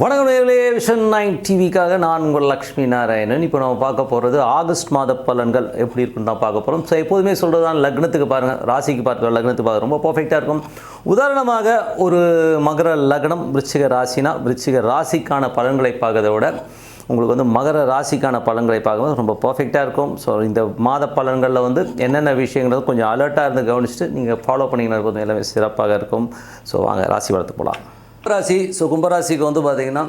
வணக்கம் நேர்களே vision nine டிவிக்காக நான் உங்கள் லக்ஷ்மி நாராயணன். இப்போ நம்ம பார்க்க போகிறது ஆகஸ்ட் மாத பலன்கள் எப்படி இருக்குன்னு தான் பார்க்க போகிறோம் ஸோ எப்போதுமே சொல்கிறது தான் லக்னத்துக்கு பாருங்கள் ராசிக்கு பார்க்க லக்னத்துக்கு பார்க்க ரொம்ப பர்ஃபெக்டாக இருக்கும். உதாரணமாக ஒரு மகர லக்னம் விருச்சிக ராசினா விருச்சிக ராசிக்கான பலன்களை பார்க்கறத விட உங்களுக்கு வந்து மகர ராசிக்கான பலன்களை பார்க்கும்போது ரொம்ப பர்ஃபெக்டாக இருக்கும். ஸோ இந்த மாத பலன்களில் வந்து என்னென்ன விஷயங்கிறது கொஞ்சம் அலர்ட்டாக இருந்து கவனிச்சுட்டு நீங்கள் ஃபாலோ பண்ணிங்கன்னா கொஞ்சம் எல்லாமே சிறப்பாக இருக்கும். ஸோ வாங்க ராசி வளர்த்து போகலாம் கும்பராசி ஸோ கும்பராசிக்கு வந்து பார்த்திங்கன்னா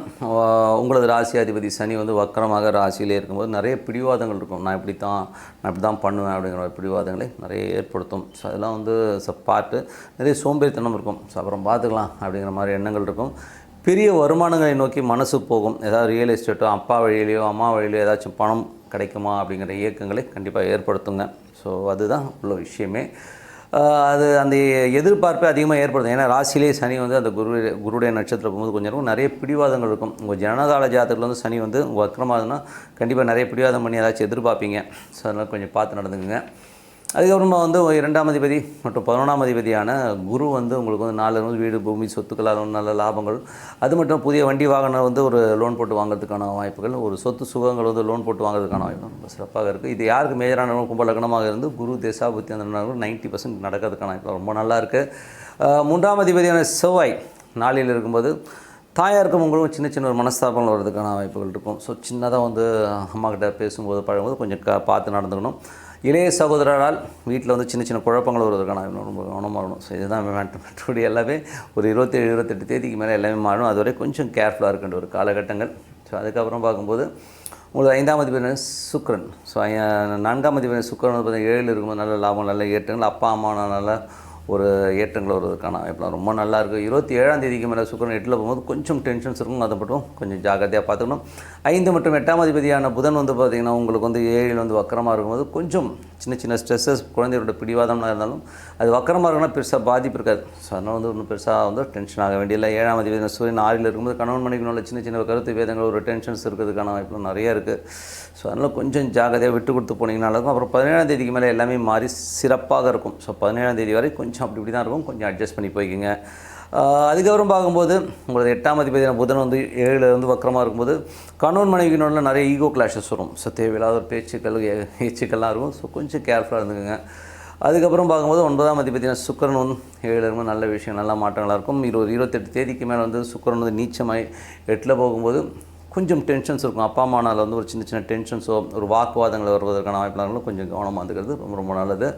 உங்களது ராசி அதிபதி சனி வந்து வக்கரமாக ராசியிலே இருக்கும்போது நிறைய பிடிவாதங்கள் இருக்கும். நான் இப்படி தான் நான் இப்படி தான் பண்ணுவேன் அப்படிங்கிற பிடிவாதங்களை நிறைய ஏற்படுத்தும். ஸோ அதெல்லாம் வந்து ச பார்த்து நிறைய சோம்பேறித்தனம் இருக்கும். ஸோ அப்புறம் பார்த்துக்கலாம் அப்படிங்கிற மாதிரி எண்ணங்கள் இருக்கும். பெரிய வருமானங்களை நோக்கி மனசு போகும். ஏதாவது ரியல் எஸ்டேட்டோ அப்பா வழியிலையோ அம்மா வழியிலையோ ஏதாச்சும் பணம் கிடைக்குமா அப்படிங்கிற இயக்கங்களை கண்டிப்பாக ஏற்படுத்துங்க. ஸோ அதுதான் உள்ள விஷயமே. அது அந்த எதிர்பார்ப்பை அதிகமாக ஏற்படுத்தும் ஏன்னா ராசியிலே சனி வந்து அந்த குரு குருடைய நட்சத்திரம் போகும்போது கொஞ்சம் இருக்கும். நிறைய பிடிவாதங்கள் இருக்கும். உங்கள் ஜனகால ஜாதகத்தில் வந்து சனி வந்து உங்கள் வக்கரமாகுதுன்னா கண்டிப்பாக நிறைய பிடிவாதம் பண்ணி ஏதாச்சும் எதிர்பார்ப்பீங்க. ஸோ அதனால் கொஞ்சம் பார்த்து நடந்துக்குங்க. அதுக்கப்புறமா வந்து இரண்டாம் அதிபதி மற்றும் பதினொன்றாம் அதிபதியான குரு வந்து உங்களுக்கு வந்து நாலு நாள் வீடு பூமி சொத்துக்கள் அது நல்ல லாபங்கள். அது மட்டும் புதிய வண்டி வாகனம் வந்து ஒரு லோன் போட்டு வாங்குறதுக்கான வாய்ப்புகள் ஒரு சொத்து சுகங்கள் வந்து லோன் போட்டு வாங்குறதுக்கான வாய்ப்பு ரொம்ப சிறப்பாக இருக்குது இது யாருக்கு மேஜரான கும்ப லக்னமாக இருந்து குரு தேசாபுத்தி அந்த நைன்ட்டி பர்சன்ட் நடக்கிறதுக்கான வாய்ப்பு ரொம்ப நல்லா இருக்குது மூன்றாம் அதிபதியான செவ்வாய் நாளில் இருக்கும்போது தாயாருக்கும் உங்களும் சின்ன சின்ன ஒரு மனஸ்தாபங்கள் வர்றதுக்கான வாய்ப்புகள் இருக்கும். ஸோ சின்னதாக வந்து அம்மாக்கிட்ட பேசும்போது பழகும்போது கொஞ்சம் க பார்த்து நடந்துக்கணும். இளைய சகோதரரால் வீட்டில் வந்து சின்ன சின்ன குழப்பங்கள் வருவதற்கான வாய்ப்பு ரொம்ப கவனமாக இருக்கணும் ஸோ இதுதான் மேட்டம் மற்றபடி எல்லாமே ஒரு இருபத்தேழு இருபத்தெட்டு தேதிக்கு மேலே எல்லாமே மாறும் அதுவரை கொஞ்சம் கேர்ஃபுல்லாக இருக்கின்ற ஒரு காலகட்டங்கள். ஸோ அதுக்கப்புறம் பார்க்கும்போது உங்களுக்கு ஐந்தாம் அதிபர் சுக்ரன் ஸோ நான்காம் அதிபர் சுக்ரன் வந்து பார்த்தீங்கன்னா ஏழில் இருக்கும்போது நல்ல லாபம் நல்ல ஏற்றங்கள். அப்பா அம்மா நல்ல ஒரு ஏற்றங்கள் வருவதற்கான வாய்ப்புலாம் ரொம்ப நல்லாயிருக்கும் இருபத்தி ஏழாம் தேதிக்கு மேலே சுக்கரன் எட்டில் போகும்போது கொஞ்சம் டென்ஷன்ஸ் இருக்கும் அதை மட்டும் கொஞ்சம் ஜாக்கிரதையாக பார்த்துக்கணும். ஐந்து மற்றும் எட்டாம் அதிபதியான புதன் வந்து பார்த்திங்கன்னா உங்களுக்கு வந்து ஏழில் வந்து வக்கரமாக இருக்கும்போது கொஞ்சம் சின்ன சின்ன ஸ்ட்ரெஸ்ஸஸ் குழந்தைகளோட பிடிவாதம்னா இருந்தாலும் அது வக்கரமாக இருக்குன்னா பெருசாக பாதிப்பு இருக்காது. ஸோ அதனால் வந்து ஒன்றும் பெருசாக வந்து டென்ஷன் ஆக வேண்டியதில்லை. ஏழாம் அதிபதி சூரியன் ஆறில் இருக்கும்போது கணவன் மணிக்கு உள்ள சின்ன சின்ன கருத்து வேதங்கள் ஒரு டென்ஷன்ஸ் இருக்கிறதுக்கான வாய்ப்பு நிறைய இருக்குது ஸோ அதனால் கொஞ்சம் ஜாகிரதையாக விட்டு கொடுத்து போனீங்கன்னா இருக்கும். அப்புறம் பதினேழாம் தேதிக்கு மேலே எல்லாமே மாறி சிறப்பாக இருக்கும். ஸோ பதினேழாம் தேதி வரை கொஞ்சம் அப்படி இப்படி தான் இருக்கும். கொஞ்சம் அட்ஜஸ்ட் பண்ணி போய்க்குங்க. அதுக்கப்புறம் பார்க்கும்போது உங்களுக்கு எட்டாம் அதிபதியான புதன் வந்து ஏழில் வந்து வக்கரமாக இருக்கும்போது கணவன் மனைவியினோட நிறைய ஈகோ கிளாஷஸ் வரும். ஸோ தேவையில்லாத ஒரு பேச்சுக்கள் ஏச்சுக்கள்லாம் இருக்கும். ஸோ கொஞ்சம் கேர்ஃபுல்லாக இருந்துக்குங்க. அதுக்கப்புறம் பார்க்கும்போது ஒன்பதாம் அதிபதியான சுக்கரன் வந்து ஏழில் இருக்கும் நல்ல விஷயம் நல்ல மாற்றங்களாக இருக்கும். இருபது இருபத்தெட்டு தேதிக்கு மேலே வந்து சுக்கரன் வந்து நீச்சமாய் எட்டில் போகும்போது கொஞ்சம் டென்ஷன்ஸ் இருக்கும். அப்பா அம்மானால் வந்து ஒரு சின்ன சின்ன டென்ஷன்ஸோ ஒரு வாக்குவாதங்கள் வருவதற்கான வாய்ப்புலாம் கொஞ்சம் கவனமாக இருந்துக்கிறது ரொம்ப ரொம்ப நல்லது.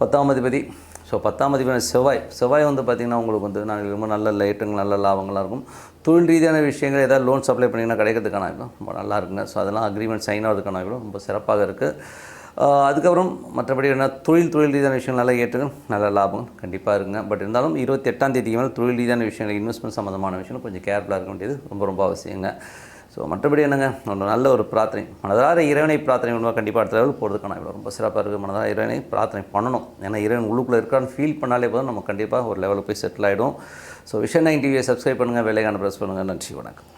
பத்தாம் அதிபதி ஸோ பத்தாம் அதிபதி செவ்வாய் செவ்வாய் வந்து பார்த்திங்கன்னா உங்களுக்கு வந்து நாங்கள் ரொம்ப நல்ல லைட்டுங்க நல்ல லாபங்களாக இருக்கும். தொழில் ரீதியான விஷயங்கள் ஏதாவது லோன் சப்ளை பண்ணிங்கன்னா கிடைக்கிறதுக்கான ரொம்ப நல்லா இருக்குங்க. ஸோ அதெல்லாம் அக்ரிமெண்ட் சைன் ஆகிறதுக்கான வாய்ப்பு ரொம்ப சிறப்பாக இருக்குது அதுக்கப்புறம் மற்றபடி என்ன தொழில் தொழில் ரீதியான விஷயங்கள் நல்லா ஏற்றுங்க நல்ல லாபம் கண்டிப்பாக இருக்குங்க. பட் இருந்தாலும் இருபத்தி எட்டாம் தேதிக்கு மேலே தொழில் ரீதியான விஷயங்கள் இன்வெஸ்ட்மெண்ட் சம்மந்தமான விஷயங்கள் கொஞ்சம் கேர்ஃபுல்லாக இருக்க வேண்டியது ரொம்ப ரொம்ப அவசியங்க. ஸோ மற்றபடி என்னங்க? ஒரு நல்ல ஒரு பிரார்த்தனை. மனதார இறைவனை பிரார்த்தனை பண்ணுவோம் கண்டிப்பாக அடுத்த லெவல் போகிறதுக்கான இவ்வளோ ரொம்ப சிறப்பாக இருக்குது மனதார இறைவனை பிரார்த்தனை பண்ணணும். ஏன்னா இறைவன் உள்ளுக்குள்ளே இருக்கான்னு ஃபீல் பண்ணாலே போதும். நம்ம கண்டிப்பாக ஒரு லெவலுக்கு போய் செட்டில் ஆகிடும் ஸோ விஷன் நைன் டிவியை சப்ஸ்கிரைப் பண்ணுங்கள் வேலைக்கான ப்ரெஸ் பண்ணுங்கள் நன்றி. வணக்கம்.